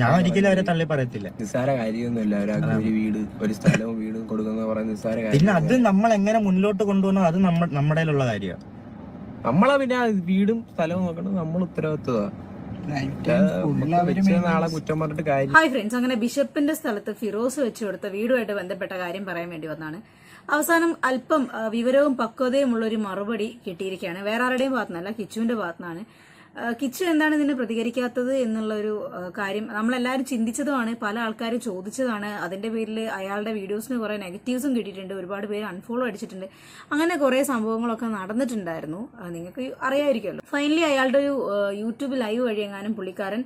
ഞാൻ ഒരിക്കലും അവരെ തള്ളി പറയത്തില്ല. നിസ്സാര കാര്യമൊന്നുമില്ല. ഒരാൾക്ക് ഒരു വീട് ഒരു സ്ഥലവും വീടും കൊടുക്കുന്ന പറയുന്ന നിസ്സാര കാര്യം പിന്നെ അത് നമ്മൾ എങ്ങനെ മുന്നോട്ട് കൊണ്ടുപോകണം അത് നമ്മ നമ്മുടെ ഉള്ള കാര്യമാണ്. നമ്മളാ പിന്നെ വീടും സ്ഥലവും നോക്കണം നമ്മൾ ഉത്തരവാദിത്വമാണ് നാളെ കുറ്റം പറഞ്ഞിട്ട് കാര്യം ഹായ് ഫ്രണ്ട്സ് അങ്ങനെ ബിഷപ്പിന്റെ സ്ഥലത്ത് ഫിറോസ് വെച്ചു കൊടുത്ത വീടുമായിട്ട് ബന്ധപ്പെട്ട കാര്യം പറയാൻ വേണ്ടി വന്നാണ്. അവസാനം അല്പം വിവരവും പക്വതയും ഉള്ള ഒരു മറുപടി കിട്ടിയിരിക്കുകയാണ്. വേറെ ആരുടെയും ഭാഗത്തുനിന്നല്ല കിച്ചുവിന്റെ ഭാഗത്തുനിന്നാണ്. കിച്ചു എന്താണ് ഇതിന് പ്രതികരിക്കാത്തത് എന്നുള്ള ഒരു ആ, കാര്യം നമ്മളെല്ലാവരും ചിന്തിച്ചതുമാണ് പല ആൾക്കാരും ചോദിച്ചതാണ്. അതിന്റെ പേരിൽ അയാളുടെ വീഡിയോസിന് കുറെ നെഗറ്റീവ്സും കിട്ടിയിട്ടുണ്ട് ഒരുപാട് പേര് അൺഫോളോ അടിച്ചിട്ടുണ്ട്. അങ്ങനെ കുറെ സംഭവങ്ങളൊക്കെ നടന്നിട്ടുണ്ടായിരുന്നു. നിങ്ങൾക്ക് അറിയാമായിരിക്കുമല്ലോ ഫൈനലി അയാളുടെ ഒരു യൂട്യൂബ് ലൈവ് വഴി എങ്ങാനും പുള്ളിക്കാരൻ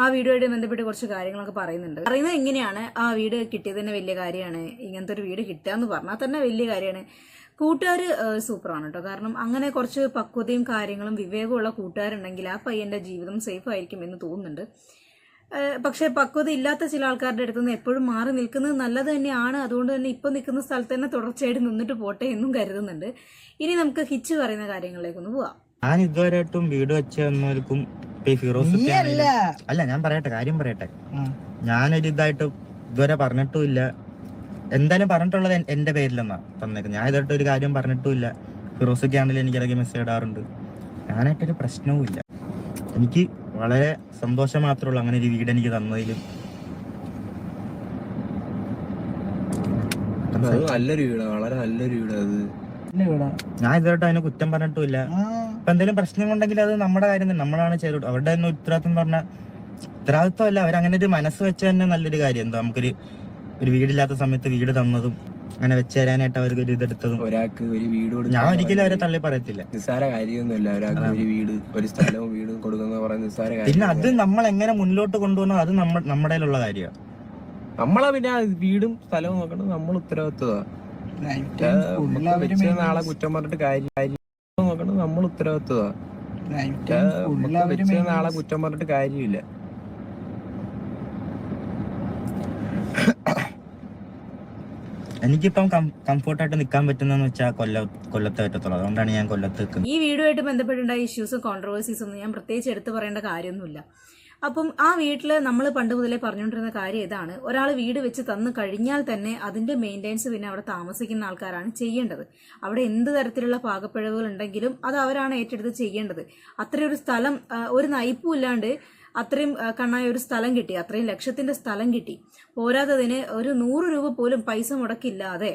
ആ വീഡിയോയുമായി ബന്ധപ്പെട്ട് കുറച്ച് കാര്യങ്ങളൊക്കെ പറയുന്നുണ്ട്. പറയുന്നത് എങ്ങനെയാണ്? ആ വീട് കിട്ടിയത് തന്നെ വലിയ കാര്യമാണ്. ഇങ്ങനത്തെ ഒരു വീട് കിട്ടുക എന്ന് പറഞ്ഞാൽ തന്നെ വലിയ കാര്യമാണ്. കൂട്ടുകാർ സൂപ്പറാണ് കേട്ടോ കാരണം അങ്ങനെ കുറച്ച് പക്വതയും കാര്യങ്ങളും വിവേകമുള്ള കൂട്ടുകാരുണ്ടെങ്കിൽ ആ പയ്യന്റെ ജീവിതം സേഫ് ആയിരിക്കും എന്ന് തോന്നുന്നുണ്ട്. പക്ഷേ പക്വത ഇല്ലാത്ത ചില ആൾക്കാരുടെ അടുത്ത് നിന്ന് എപ്പോഴും മാറി നിൽക്കുന്നത് നല്ലത് തന്നെയാണ്. അതുകൊണ്ട് തന്നെ ഇപ്പം നിൽക്കുന്ന സ്ഥലത്ത് തന്നെ തുടർച്ചയായിട്ട് നിന്നിട്ട് പോട്ടെ എന്നും കരുതുന്നുണ്ട്. ഇനി നമുക്ക് ഹിച്ച് പറയുന്ന കാര്യങ്ങളിലേക്ക് ഒന്ന് പോവാം. ഞാൻ ഇതുവരെയായിട്ടും വീട് വെച്ച ഫിറോസ് അല്ല ഞാൻ പറയട്ടെ കാര്യം പറയട്ടെ. ഞാനൊരു ഇതായിട്ട് ഇതുവരെ പറഞ്ഞിട്ടും ഇല്ല. എന്തായാലും പറഞ്ഞിട്ടുള്ളത് എന്റെ പേരിലെന്നാ തന്നേക്കുന്നത് ഞാൻ ഇതായിട്ട് ഒരു കാര്യം പറഞ്ഞിട്ടും ഇല്ല ഫിറോസൊക്കെ ആണെങ്കിലും എനിക്ക് ഇടയ്ക്ക് മെസ്സേജ് ഇടാറുണ്ട്. ഞാനായിട്ടൊരു പ്രശ്നവും ഇല്ല എനിക്ക് വളരെ സന്തോഷം മാത്രമേ ഉള്ളൂ അങ്ങനെ ഒരു വീട് എനിക്ക് തന്നതിലും. നല്ലൊരു വീടാ. വളരെ നല്ലൊരു വീടാ അത്. ഞാൻ ഇതുവരെ അതിനെ കുറ്റം പറഞ്ഞിട്ടും ഇല്ല ഇപ്പൊ എന്തെങ്കിലും പ്രശ്നങ്ങളുണ്ടെങ്കിൽ അത് നമ്മുടെ കാര്യം തന്നെ. നമ്മളാണ് ചെയ്തു അവരുടെ തന്നെ ഉത്തരവാദിത്വം പറഞ്ഞ ഉത്തരവാദിത്വം അല്ല അവരങ്ങനെ ഒരു മനസ്സ് വെച്ച തന്നെ നല്ലൊരു കാര്യം. എന്താ നമുക്കൊരു ഒരു വീടില്ലാത്ത സമയത്ത് വീട് തന്നതും അങ്ങനെ വെച്ച് തരാനായിട്ട് അവർക്ക് ഒരു ഇതെടുത്തതും. ഒരാൾക്ക് ഒരു വീട് ഞാൻ ഒരിക്കലും അവരെ തള്ളി പറയത്തില്ല. നിസ്സാര കാര്യമൊന്നുമില്ല. ഒരാൾക്ക് ഒരു വീട് ഒരു സ്ഥലവും വീടും കൊടുക്കുന്ന പറയുന്ന നിസ്സാര പിന്നെ കാര്യം അത് നമ്മൾ എങ്ങനെ മുന്നോട്ട് കൊണ്ടുവന്നോ അത് നമ്മ നമ്മുടെ ഉള്ള കാര്യമാണ്. നമ്മളെ പിന്നെ ആ വീടും സ്ഥലവും നോക്കണം നമ്മൾ ഉത്തരവാദിത്വമാണ് നാളെ കുറ്റം പറഞ്ഞിട്ട് കാര്യം കാര്യം നോക്കണം നമ്മൾ ഉത്തരവാദിത്വമാണ് നാളെ കുറ്റം പറഞ്ഞിട്ട് കാര്യമില്ല. എനിക്കിപ്പം കംഫോർട്ടായിട്ട് നിൽക്കാൻ പറ്റുന്നതെന്ന് വെച്ചാൽ കൊല്ല കൊല്ലത്തെ പറ്റത്തുള്ളൂ. അതുകൊണ്ടാണ് ഞാൻ കൊല്ലത്ത് നിൽക്കുന്നത് ഈ വീഡിയോയായിട്ട് ബന്ധപ്പെട്ടുണ്ടായ ഇഷ്യൂസും കോൺട്രവേഴ്സീസ് ഒന്നും ഞാൻ പ്രത്യേകിച്ച് എടുത്തു പറയേണ്ട കാര്യമൊന്നുമില്ല. അപ്പം ആ വീട്ടിൽ നമ്മൾ പണ്ട് മുതലേ പറഞ്ഞുകൊണ്ടിരുന്ന കാര്യം ഇതാണ്. ഒരാൾ വീട് വെച്ച് തന്നു കഴിഞ്ഞാൽ തന്നെ അതിന്റെ മെയിന്റെനൻസ് പിന്നെ അവിടെ താമസിക്കുന്ന ആൾക്കാരാണ് ചെയ്യേണ്ടത്. അവിടെ എന്ത് തരത്തിലുള്ള പാകപ്പിഴവുകൾ ഉണ്ടെങ്കിലും അത് അവരാണ് ഏറ്റെടുത്ത് ചെയ്യേണ്ടത്. അത്രയൊരു സ്ഥലം ഒരു നയിപ്പും ഇല്ലാണ്ട് അത്രയും കണ്ണായ ഒരു സ്ഥലം കിട്ടി അത്രയും ലക്ഷത്തിന്റെ സ്ഥലം കിട്ടി. പോരാത്തതിന് ഒരു നൂറ് രൂപ പോലും പൈസ മുടക്കില്ലാതെ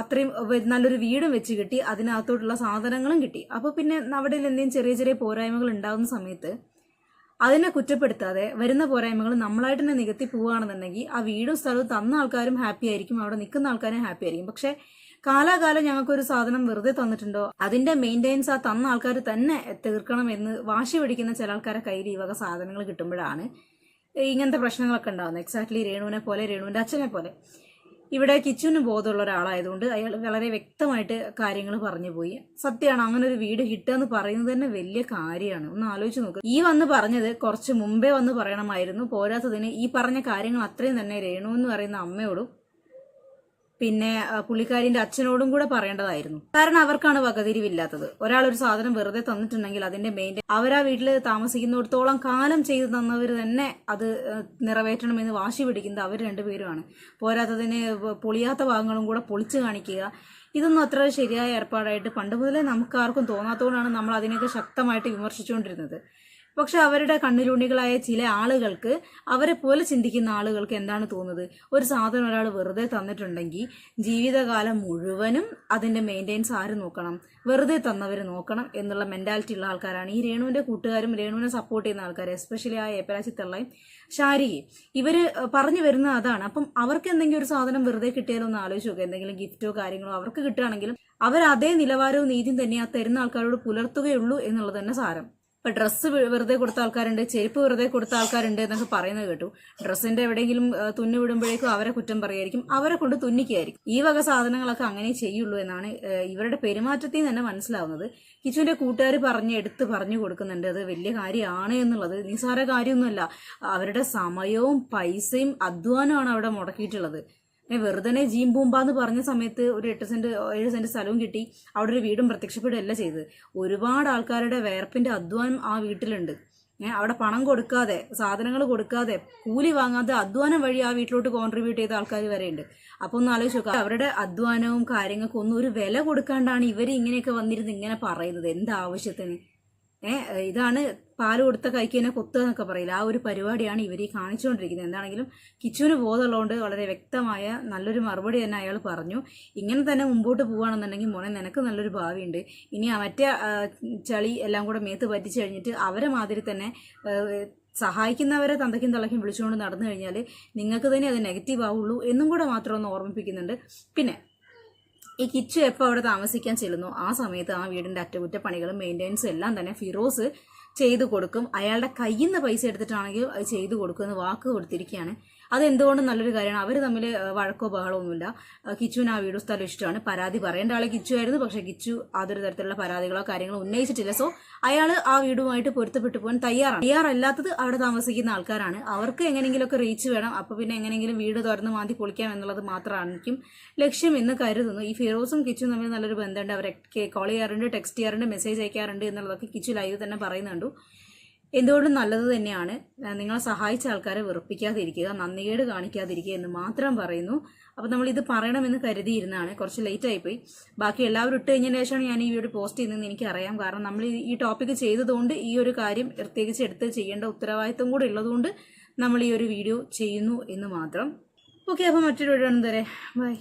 അത്രയും നല്ലൊരു വീടും വെച്ച് കിട്ടി അതിനകത്തോട്ടുള്ള സാധനങ്ങളും കിട്ടി. അപ്പോൾ പിന്നെ അവിടെ എന്തെങ്കിലും ചെറിയ ചെറിയ പോരായ്മകൾ ഉണ്ടാകുന്ന സമയത്ത് അതിനെ കുറ്റപ്പെടുത്താതെ വരുന്ന പോരായ്മകൾ നമ്മളായിട്ട് തന്നെ നികത്തി പോവുകയാണെന്നുണ്ടെങ്കിൽ ആ വീടും സ്ഥലവും തന്ന ആൾക്കാരും ഹാപ്പി ആയിരിക്കും അവിടെ നിൽക്കുന്ന ആൾക്കാരും ഹാപ്പി ആയിരിക്കും. പക്ഷെ കാലാകാലം ഞങ്ങൾക്ക് ഒരു സാധനം വെറുതെ തന്നിട്ടുണ്ടോ? അതിന്റെ മെയിന്റെയിൻസ് ആ തന്ന ആൾക്കാർ തന്നെ തീർക്കണം എന്ന് വാശി പിടിക്കുന്ന ചില ആൾക്കാരെ കയ്യിൽ ഈ വക സാധനങ്ങൾ കിട്ടുമ്പോഴാണ് ഇങ്ങനത്തെ പ്രശ്നങ്ങളൊക്കെ ഉണ്ടാകുന്നത് എക്സാക്ട്ലി രേണുവിനെ പോലെ രേണുവിന്റെ അച്ഛനെ പോലെ. ഇവിടെ കിച്ചുവിന് ബോധമുള്ള ഒരാളായതുകൊണ്ട് അയാൾ വളരെ വ്യക്തമായിട്ട് കാര്യങ്ങൾ പറഞ്ഞു പോയി. സത്യമാണ് അങ്ങനെ ഒരു വീട് കിട്ടുക എന്ന് പറയുന്നത് തന്നെ വലിയ കാര്യമാണ്. ഒന്ന് ആലോചിച്ച് നോക്കുക ഈ വന്ന് പറഞ്ഞത് കുറച്ച് മുമ്പേ വന്ന് പറയണമായിരുന്നു. പോരാത്തതിന് ഈ പറഞ്ഞ കാര്യങ്ങൾ അത്രയും തന്നെ രേണു എന്ന് പറയുന്ന അമ്മയോടും പിന്നെ പുള്ളിക്കാരിന്റെ അച്ഛനോടും കൂടെ പറയേണ്ടതായിരുന്നു. കാരണം അവർക്കാണ് വകതിരിവില്ലാത്തത്. ഒരാൾ ഒരു സാധനം വെറുതെ തന്നിട്ടുണ്ടെങ്കിൽ അതിന്റെ മെയിൻ അവരാ വീട്ടിൽ താമസിക്കുന്നിടത്തോളം കാലം ചെയ്തു തന്നവർ തന്നെ അത് നിറവേറ്റണമെന്ന് വാശി പിടിക്കുന്നത് അവർ രണ്ടുപേരുമാണ്. പോരാത്തതിന് പൊളിയാത്ത ഭാഗങ്ങളും കൂടെ പൊളിച്ചു കാണിക്കുക ഇതൊന്നും അത്ര ശരിയായ ഏർപ്പാടായിട്ട് പണ്ട് മുതലേ നമുക്ക് ആർക്കും തോന്നാത്തതുകൊണ്ടാണ് നമ്മൾ അതിനെയൊക്കെ ശക്തമായിട്ട് വിമർശിച്ചുകൊണ്ടിരുന്നത്. പക്ഷെ അവരുടെ കണ്ണിലുണ്ണികളായ ചില ആളുകൾക്ക് അവരെ പോലെ ചിന്തിക്കുന്ന ആളുകൾക്ക് എന്താണ് തോന്നുന്നത്? ഒരു സാധനം ഒരാൾ വെറുതെ തന്നിട്ടുണ്ടെങ്കിൽ ജീവിതകാലം മുഴുവനും അതിന്റെ മെയിന്റെനൻസ് ആര് നോക്കണം? വെറുതെ തന്നവർ നോക്കണം എന്നുള്ള മെന്റാലിറ്റി ഉള്ള ആൾക്കാരാണ്. ഈ രേണുവിന്റെ കൂട്ടുകാരും രേണുവിനെ സപ്പോർട്ട് ചെയ്യുന്ന ആൾക്കാർ എസ്പെഷ്യലി ആ ഏപ്പരാച്ചി തള്ളയും ശാരിയെ ഇവർ പറഞ്ഞു വരുന്ന അതാണ്. അപ്പം അവർക്ക് എന്തെങ്കിലും ഒരു സാധനം വെറുതെ കിട്ടിയാലോ ഒന്ന് ആലോചിച്ച് നോക്കുക എന്തെങ്കിലും ഗിഫ്റ്റോ കാര്യങ്ങളോ അവർക്ക് കിട്ടുകയാണെങ്കിലും അവർ അതേ നിലവാരവും നീതിയും തന്നെ ആ തരുന്ന ആൾക്കാരോട് പുലർത്തുകയുള്ളൂ എന്നുള്ളത് തന്നെ സാരം. ഇപ്പൊ ഡ്രസ്സ് വെറുതെ കൊടുത്ത ആൾക്കാരുണ്ട് ചെരുപ്പ് വെറുതെ കൊടുത്ത ആൾക്കാരുണ്ട് എന്നൊക്കെ പറയുന്നത് കേട്ടു. ഡ്രസ്സിന്റെ എവിടെയെങ്കിലും തുന്നു വിടുമ്പോഴേക്കും അവരെ കുറ്റം പറയായിരിക്കും അവരെ കൊണ്ട് തുന്നിക്കായിരിക്കും ഈ വക സാധനങ്ങളൊക്കെ അങ്ങനെ ചെയ്യുള്ളൂ എന്നാണ് ഇവരുടെ പെരുമാറ്റത്തിൽ തന്നെ മനസ്സിലാവുന്നത്. കിച്ചുവിന്റെ കൂട്ടുകാർ പറഞ്ഞ് എടുത്ത് പറഞ്ഞു കൊടുക്കുന്നുണ്ട് അത് വലിയ കാര്യമാണ് എന്നുള്ളത്. നിസ്സാര കാര്യമൊന്നുമല്ല. അവരുടെ സമയവും പൈസയും അധ്വാനമാണ് അവിടെ മുടക്കിയിട്ടുള്ളത്. വെറുതെ ജീം പൂമ്പാന്ന് പറഞ്ഞ സമയത്ത് ഒരു എട്ട് സെന്റ് ഏഴ് സെന്റ് സ്ഥലവും കിട്ടി. അവിടെ ഒരു വീടും പ്രത്യക്ഷപ്പെടുകയല്ല ചെയ്തത്. ഒരുപാട് ആൾക്കാരുടെ വേർപ്പിന്റെ അധ്വാനം ആ വീട്ടിലുണ്ട്. അവിടെ പണം കൊടുക്കാതെ സാധനങ്ങൾ കൊടുക്കാതെ കൂലി വാങ്ങാതെ അധ്വാനം വഴി ആ വീട്ടിലോട്ട് കോൺട്രിബ്യൂട്ട് ചെയ്ത ആൾക്കാർ വരെയുണ്ട്. ഉണ്ട് അപ്പൊ ഒന്ന് ആലോചിച്ച് നോക്കുക അവരുടെ അധ്വാനവും കാര്യങ്ങൾക്കും ഒന്നും ഒരു വില കൊടുക്കാണ്ടാണ് ഇവർ ഇങ്ങനെയൊക്കെ വന്നിരുന്ന് ഇങ്ങനെ പറയുന്നത്. എന്താവശ്യത്തിന് ഇതാണ് പാൽ കൊടുത്ത കൈക്ക് കൊത്തുക എന്നൊക്കെ പറയില്ല? ആ ഒരു പരിപാടിയാണ് ഇവർ ഈ കാണിച്ചുകൊണ്ടിരിക്കുന്നത്. എന്താണെങ്കിലും കിച്ചുവിന് ബോധമുള്ളതുകൊണ്ട് വളരെ വ്യക്തമായ നല്ലൊരു മറുപടി തന്നെ അയാൾ പറഞ്ഞു. ഇങ്ങനെ തന്നെ മുമ്പോട്ട് പോവുകയാണെന്നുണ്ടെങ്കിൽ മോനെ നിനക്ക് നല്ലൊരു ഭാവിയുണ്ട്. ഇനി ആ മറ്റേ ചളി എല്ലാം കൂടെ മേത്ത് പറ്റിച്ചു കഴിഞ്ഞിട്ട് അവരെ മാതിരി തന്നെ സഹായിക്കുന്നവരെ തന്തയ്ക്കും തളയ്ക്കും വിളിച്ചുകൊണ്ട് നടന്നു കഴിഞ്ഞാൽ നിങ്ങൾക്ക് തന്നെ അത് നെഗറ്റീവ് ആവുള്ളൂ എന്നും കൂടെ മാത്രം ഒന്ന് ഓർമ്മിപ്പിക്കുന്നുണ്ട്. പിന്നെ ഈ കിച്ചു എപ്പോൾ അവിടെ താമസിക്കാൻ ചെല്ലുന്നു? ആ സമയത്ത് ആ വീടിന്റെ അറ്റകുറ്റപ്പണികളും മെയിന്റെനൻസും എല്ലാം തന്നെ ഫിറോസ് ചെയ്തു കൊടുക്കും. അയാളുടെ കയ്യിൽ നിന്ന് പൈസ എടുത്തിട്ടാണെങ്കിൽ അത് ചെയ്തു കൊടുക്കുമെന്ന് വാക്ക് കൊടുത്തിരിക്കുകയാണ്. അത് എന്തുകൊണ്ടും നല്ലൊരു കാര്യമാണ്. അവർ തമ്മിൽ വഴക്കോ ബഹളോ ഒന്നുമില്ല. കിച്ചുവിന് ആ വീട് സ്ഥലം ഇഷ്ടമാണ്. പരാതി പറയേണ്ട ആളെ കിച്ചു ആയിരുന്നു. പക്ഷേ കിച്ചു അതൊരു തരത്തിലുള്ള പരാതികളോ കാര്യങ്ങളോ ഉന്നയിച്ചിട്ടില്ല. സോ അയാൾ ആ വീടുമായിട്ട് പൊരുത്തപ്പെട്ടു പോകാൻ തയ്യാറാണ്. തയ്യാറല്ലാത്തത് അവിടെ താമസിക്കുന്ന ആൾക്കാരാണ്. അവർക്ക് എങ്ങനെയെങ്കിലുമൊക്കെ റീച്ച് വേണം. അപ്പോൾ പിന്നെ എങ്ങനെയെങ്കിലും വീട് തുറന്ന് മാന്തി പൊളിക്കാം എന്നുള്ളത് മാത്രമായിരിക്കും ലക്ഷ്യം എന്ന് കരുതുന്നു. ഈ ഫിറോസും കിച്ചും തമ്മിൽ നല്ലൊരു ബന്ധമുണ്ട്. അവരെ കോൾ ചെയ്യാറുണ്ട് ടെക്സ്റ്റ് ചെയ്യാറുണ്ട് മെസ്സേജ് അയക്കാറുണ്ട് എന്നുള്ളതൊക്കെ കിച്ചു ലൈവ് തന്നെ പറയുന്നുണ്ട്. എന്തുകൊണ്ടും നല്ലത് തന്നെയാണ്. നിങ്ങളെ സഹായിച്ച ആൾക്കാരെ വെറുപ്പിക്കാതിരിക്കുക നന്ദികേട് കാണിക്കാതിരിക്കുക എന്ന് മാത്രം പറയുന്നു. അപ്പോൾ നമ്മൾ ഇത് പറയണമെന്ന് കരുതിയിരുന്നതാണ്. കുറച്ച് ലേറ്റ് ആയിപ്പോയി. ബാക്കി എല്ലാവരും ഇട്ട് കഴിഞ്ഞ ശേഷമാണ് ഞാൻ ഈ വീഡിയോ പോസ്റ്റ് ചെയ്യുന്നതെന്ന് എനിക്കറിയാം. കാരണം നമ്മൾ ഈ- ടോപ്പിക് ചെയ്തതുകൊണ്ട് ഈ ഒരു കാര്യം പ്രത്യേകിച്ച് എടുത്ത് ചെയ്യേണ്ട ഉത്തരവാദിത്വം കൂടെ ഉള്ളതുകൊണ്ട് നമ്മൾ ഈ ഒരു വീഡിയോ ചെയ്യുന്നു എന്ന് മാത്രം. ഓക്കെ അപ്പോൾ മറ്റൊരു വീഡിയോ വരെ ബൈ